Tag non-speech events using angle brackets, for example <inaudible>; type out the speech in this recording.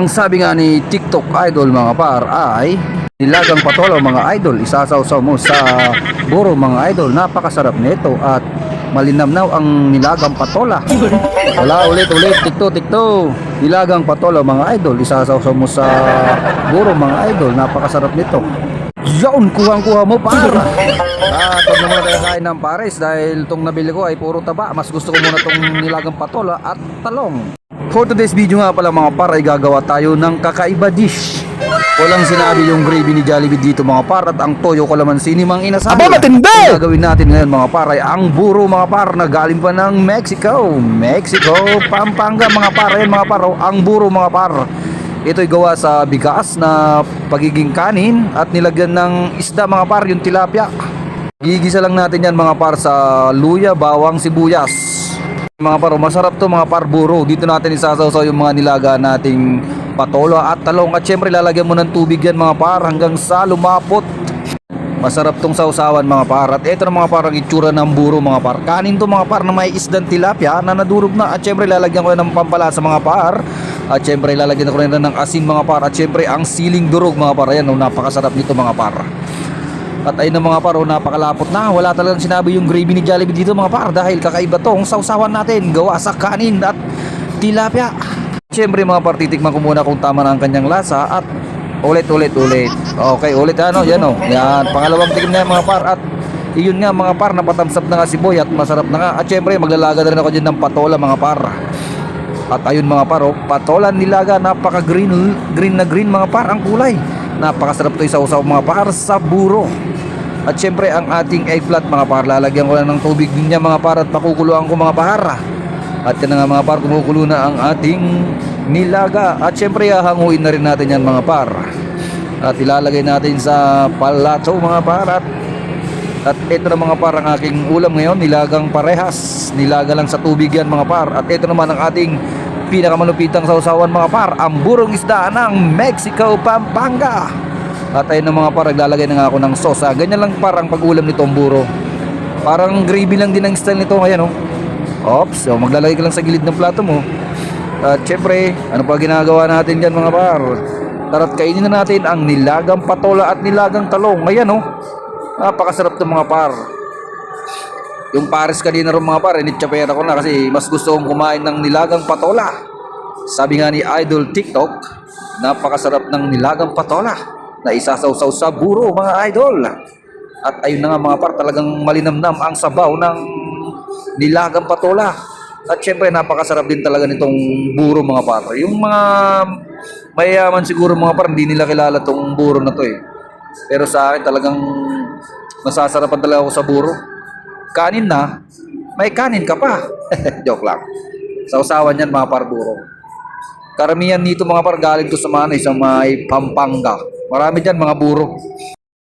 Ang sabi nga ni TikTok idol mga par ay nilagang patola mga idol isasawsaw mo sa buro mga idol. Napakasarap nito at malinamnaw ang nilagang patola. Wala ulit ulit. Tikto tikto. Nilagang patola mga idol isasawsaw mo sa buro mga idol. Napakasarap nito yun kuhang kuha mo para at huwag na muna tayo kain ng pares dahil itong nabili ko ay puro taba mas gusto ko muna itong nilagang patola at talong For today's video nga pala mga par ay gagawa tayo ng kakaiba dish. Walang sinabi yung gravy ni Jollibee dito mga par at ang toyo kalamansi ni Mang Inasal. Aba, matindi! Ang gagawin natin ngayon mga par ay ang buro mga par na galing pa ng Mexico. Mexico, Pampanga mga par. Ayan mga par, oh, ang buro mga par. Ito'y gawa sa bigas na pagiging kanin at nilagyan ng isda mga par, yung tilapia. Gigisa lang natin yan mga par sa luya, bawang, sibuyas. Mga paro, masarap to mga parburo. Dito natin isasawsaw yung mga nilaga nating patola at talong. At syempre lalagyan mo ng tubig yan mga par hanggang sa lumapot. Masarap tong sausawan mga par. At ito na mga parang itsura ng buro mga par. Kanin to mga par na may isdang tilapia na nadurog na. At syempre lalagyan ko ng pampalasa mga par. At syempre lalagyan ko rin ng asin mga par. At syempre ang siling durog mga par. Ayan, oh, napakasarap nito mga par. At ayun na mga par, oh, napakalapot na. Wala talagang sinabi yung gravy ni Jollibee dito mga par dahil kakaiba tong sausawan natin gawa sa kanin at tilapia. Siyempre mga par, titikman ko muna kung tama na ang kanyang lasa at ulit ulit ulit. Okay, ulit ano, yan oh. Yan, pangalawang tikim na mga par at iyon nga mga par, napatamsap na nga si Boy at masarap na nga. At syempre maglalaga na rin ako dyan ng patola mga par. At ayun mga par, oh, patola nilaga, napaka green, green na green mga par ang kulay. Napakasarap to isaw-saw mga par sa buro. At syempre ang ating eggplant mga par, lalagyan ko lang ng tubig din niya mga par at pakukuluan ko mga par. At yan na nga mga par, kumukulo na ang ating nilaga. At syempre hahanguin na rin natin yan mga par. At ilalagay natin sa palato mga par at at ito na mga par ang aking ulam ngayon, nilagang parehas. Nilaga lang sa tubig yan mga par. At ito naman ang ating pinakamalupitang sausawan mga par, ang burong isda ng Mexico, Pampanga. At ayun na mga par, naglalagay na nga ako ng sauce. Ah, ganyan lang parang pag-ulam nitong buro. Parang gravy lang din ang style nito ngayon oh. Ops, so maglalagay ka lang sa gilid ng plato mo. At syempre, ano pa ginagawa natin dyan mga par? Tara't kainin na natin ang nilagang patola at nilagang talong. Ayan oh. Napakasarap ng mga par. Yung pares kanina rin mga par, initsapera ko na kasi mas gusto kong kumain ng nilagang patola. Sabi nga ni Idol TikTok, napakasarap ng nilagang patola na isasawsaw sa buro mga idol. At ayun na nga mga par, talagang malinamnam ang sabaw ng nilagang patola. At syempre napakasarap din talaga nitong buro mga par. Yung mga mayayaman siguro mga par, hindi nila kilala tong buro na to eh. Pero sa akin talagang masasarapan talaga ako sa buro. Kanin na, may kanin ka pa. <laughs> Joke lang. Sausawan yan mga par buro. Karamihan nito mga par galing to sa manay sa may Pampanga. Marami dyan mga buro.